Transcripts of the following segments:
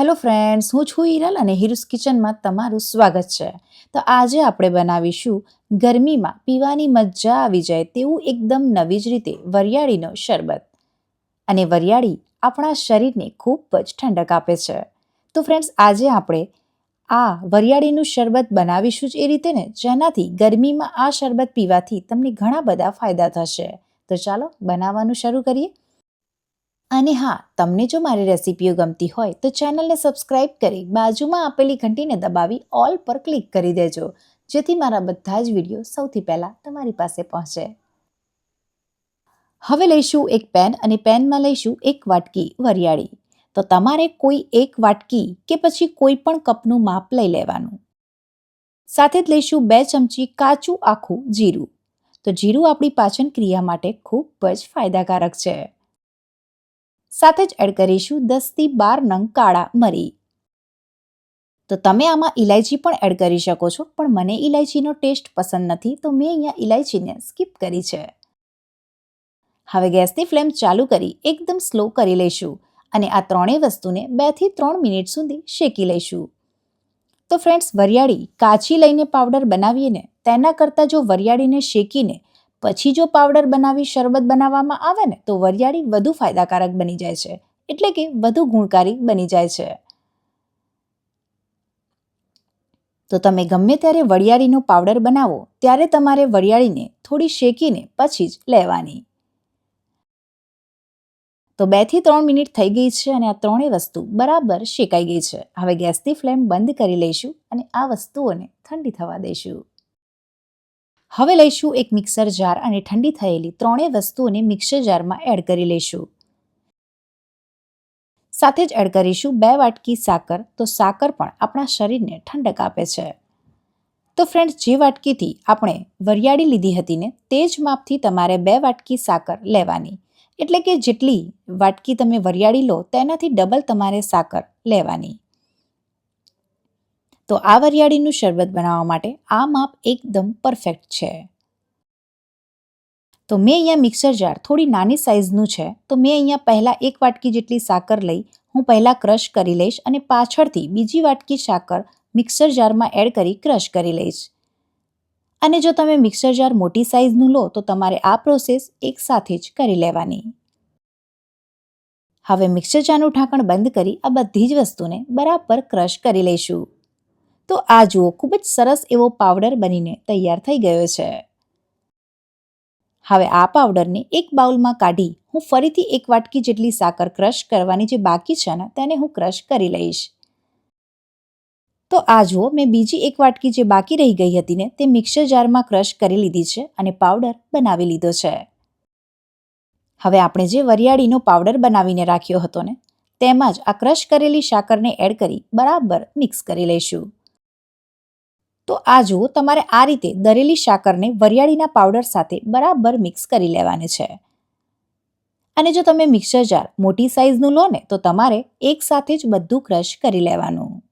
Hello friends હું છું હિરલ અને હિરુસ કિચનમાં તમારું સ્વાગત છે. તો આજે આપણે બનાવીશું ગરમીમાં પીવાની મજા આવી જાય તેવું એકદમ નવી જ રીતે વરિયાળીનો શરબત. અને વરિયાળી આપણા શરીરને ખૂબ જ ઠંડક આપે છે. તો ફ્રેન્ડ્સ આજે આપણે આ વરિયાળીનું શરબત બનાવીશું જ એ રીતે ને, જેનાથી ગરમીમાં આ શરબત પીવાથી તમને ઘણા બધા ફાયદા થશે. તો ચાલો બનાવવાનું શરૂ કરીએ. અને હા, તમને જો મારી રેસિપીઓ ગમતી હોય, તો ચેનલને સબસ્ક્રાઇબ કરી બાજુમાં આપેલી ઘંટીને દબાવી ઓલ પર ક્લિક કરી દેજો, જેથી મારા બધા જ વીડિયો સૌથી પહેલાં તમારી પાસે પહોંચે. હવે લઈશું એક પેન અને પેનમાં લઈશું એક વાટકી વરિયાળી. તો તમારે કોઈ એક વાટકી કે પછી કોઈ પણ કપનું માપ લઈ લેવાનું. સાથે જ લઈશું બે ચમચી કાચું આખું જીરું. તો જીરું આપણી પાચન ક્રિયા માટે ખૂબ જ ફાયદાકારક છે. સાથે જ એડ કરીશું દસથી બાર નંગ કાળા મરી. તો તમે આમાં ઇલાયચી પણ એડ કરી શકો છો, પણ મને ઇલાયચીનો ટેસ્ટ પસંદ નથી, તો મેં અહીંયા ઇલાયચીને સ્કીપ કરી છે. હવે ગેસની ફ્લેમ ચાલુ કરી, એકદમ સ્લો કરી લઈશું અને આ ત્રણેય વસ્તુને બેથી ત્રણ મિનિટ સુધી શેકી લઈશું. તો ફ્રેન્ડ્સ, વરિયાળી કાચી લઈને પાવડર બનાવીએ ને તેના કરતાં જો વરિયાળીને શેકીને પછી જો પાવડર બનાવી શરબત બનાવવામાં આવે ને, તો વરિયાળી વધુ ફાયદાકારક બની જાય છે. એટલે કે વધુ ગુણકારી બની જાય છે. તો તમે ગમે ત્યારે વરિયાળીનો પાવડર બનાવો, ત્યારે તમારે વરિયાળીને થોડી શેકીને પછી જ લેવાની. તો બેથી ત્રણ મિનિટ થઈ ગઈ છે અને આ ત્રણેય વસ્તુ બરાબર શેકાઈ ગઈ છે. હવે ગેસની ફ્લેમ બંધ કરી લઈશું અને આ વસ્તુઓને ઠંડી થવા દઈશું. હવે લઈશું એક મિક્સર જાર અને ઠંડી થયેલી ત્રણેય વસ્તુઓને મિક્સર જારમાં એડ કરી લઈશું. સાથે જ એડ કરીશું બે વાટકી સાકર, તો સાકર પણ આપણા શરીરને ઠંડક આપે છે. તો ફ્રેન્ડ્સ જે વાટકીથી આપણે વરિયાળી લીધી હતી ને, તે જ માપથી તમારે બે વાટકી સાકર લેવાની. એટલે કે જેટલી વાટકી તમે વરિયાળી લો, તેનાથી ડબલ તમારે સાકર લેવાની. તો આ વરિયાળીનું શરબત બનાવવા માટે આ માપ એકદમ પરફેક્ટ છે. તો મેં અહીંયા મિક્સર જાર થોડી નાની સાઇઝનું છે. તો મેં અહીંયા પહેલાં એક વાટકી જેટલી સાકર લઈ, હું પહેલાં ક્રશ કરી લઈશ અને પાછળથી બીજી વાટકી સાકર મિક્સર જારમાં એડ કરી ક્રશ કરી લઈશ. અને જો તમે મિક્સર જાર મોટી સાઇઝનું લો, તો તમારે આ પ્રોસેસ એકસાથે જ કરી લેવાની. હવે મિક્સર જારનું ઢાંકણ બંધ કરી આ બધી જ વસ્તુને બરાબર ક્રશ કરી લઈશું. તો આ જુઓ, ખૂબ જ સરસ એવો પાવડર બનીને તૈયાર થઈ ગયો છે. હવે આ પાવડરને એક બાઉલમાં કાઢી હું ફરીથી એક વાટકી જેટલી સાકર ક્રશ કરવાની જે બાકી છે ને, તેને હું ક્રશ કરી લઈશ. તો આ જુઓ, મેં બીજી એક વાટકી જે બાકી રહી ગઈ હતી ને, તે મિક્સર જારમાં ક્રશ કરી લીધી છે અને પાવડર બનાવી લીધો છે. હવે આપણે જે વરિયાળીનો પાવડર બનાવીને રાખ્યો હતો ને, તેમાં જ આ ક્રશ કરેલી સાકરને એડ કરી બરાબર મિક્સ કરી લઈશું. તો આ જુઓ તમારે આ રીતે દરેલી સાકરને વરિયાળીના પાવડર સાથે બરાબર મિક્સ કરી લેવાની છે. અને જો તમે મિક્સર જાર મોટી સાઇઝનું લો ને, તો તમારે એક સાથે જ બધું ક્રશ કરી લેવાનું.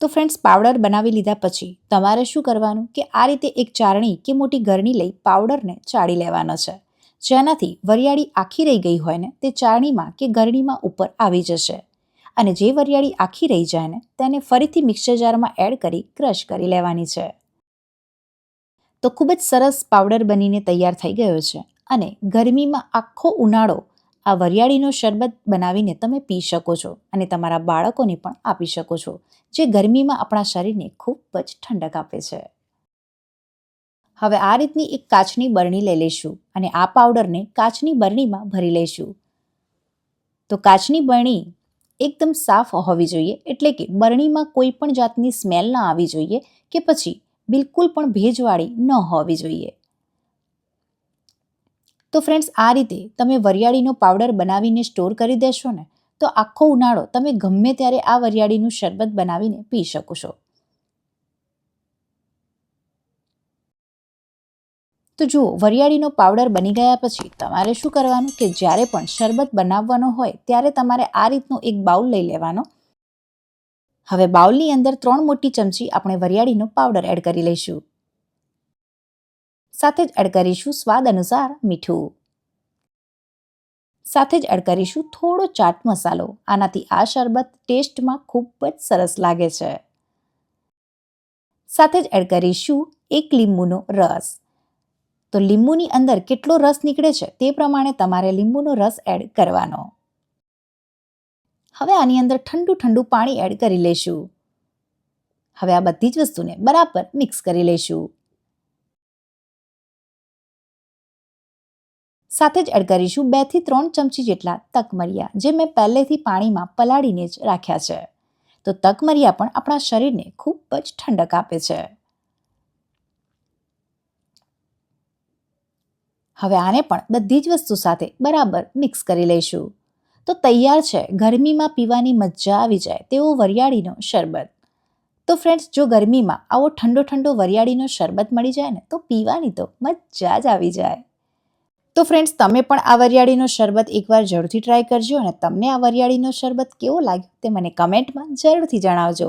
તો ફ્રેન્ડ્સ, પાવડર બનાવી લીધા પછી તમારે શું કરવાનું? કે આ રીતે એક ચારણી કે મોટી ગરણી લઈ પાવડરને ચાળી લેવાનો છે. જેનાથી વરિયાળી આખી રહી ગઈ હોય ને, તે ચારણીમાં કે ગરણીમાં ઉપર આવી જશે. અને જે વરિયાળી આખી રહી જાય ને, તેને ફરીથી મિક્સર જારમાં એડ કરી ક્રશ કરી લેવાની છે. તો ખૂબ જ સરસ પાવડર બનીને તૈયાર થઈ ગયો છે અને ગરમીમાં આખો ઉનાળો આ વરિયાળીનો શરબત બનાવીને તમે પી શકો છો અને તમારા બાળકોને પણ આપી શકો છો, જે ગરમીમાં આપણા શરીરને ખૂબ જ ઠંડક આપે છે. હવે આ રીતની એક કાચની બરણી લઈ લઈશું અને આ પાવડરને કાચની બરણીમાં ભરી લઈશું. તો કાચની બરણી એકદમ સાફ હોવી જોઈએ. એટલે કે બરણીમાં કોઈ પણ જાતની સ્મેલ ન આવી જોઈએ કે પછી બિલકુલ પણ ભેજવાળી ન હોવી જોઈએ. તો ફ્રેન્ડ્સ આ રીતે તમે વરિયાળીનો પાવડર બનાવીને સ્ટોર કરી દેશો ને, તો આખો ઉનાળો તમે ગમે ત્યારે આ વરિયાળીનું શરબત બનાવીને પી શકો છો. તો જુઓ, વરિયાળીનો પાવડર બની ગયા પછી તમારે શું કરવાનું કે જ્યારે પણ શરબત બનાવવાનો હોય ત્યારે તમારે આ રીતનો એક બાઉલ લઈ લેવાનો. હવે બાઉલની અંદર ત્રણ મોટી ચમચી આપણે વરિયાળીનો પાવડર એડ કરી લઈશું. સાથે જ એડ કરીશું સ્વાદ અનુસાર મીઠું. સાથે જ એડ કરીશું થોડો ચાટ મસાલો. આનાથી આ શરબત ટેસ્ટમાં ખૂબ જ સરસ લાગે છે. સાથે જ એડ કરીશું એક લીંબુનો રસ. તો લીંબુની અંદર કેટલો રસ નીકળે છે તે પ્રમાણે તમારે લીંબુનો રસ એડ કરવાનો. હવે આની અંદર ઠંડુ ઠંડુ પાણી એડ કરી લેશું હવે આ બધી જ વસ્તુને બરાબર મિક્સ કરી લેશું સાથે જ એડ કરીશું બેથી ત્રણ ચમચી જેટલા તકમરિયા, જે મેં પહેલેથી પાણીમાં પલાળીને જ રાખ્યા છે. તો તકમરિયા પણ આપણા શરીરને ખૂબ જ ઠંડક આપે છે. હવે આને પણ બધી જ વસ્તુ સાથે બરાબર મિક્સ કરી લઈશું. તો તૈયાર છે, ગરમીમાં પીવાની મજા આવી જાય તેવો વરિયાળીનો શરબત. તો ફ્રેન્ડ્સ જો ગરમીમાં આવો ઠંડો ઠંડો વરિયાળીનો શરબત મળી જાય ને, તો પીવાની તો મજા જ આવી જાય. તો ફ્રેન્ડ્સ તમે પણ આ વરિયાળીનો શરબત એકવાર જરૂરથી ટ્રાય કરજો અને તમને આ વરિયાળીનો શરબત કેવો લાગ્યો તે મને કમેન્ટમાં જરૂરથી જણાવજો.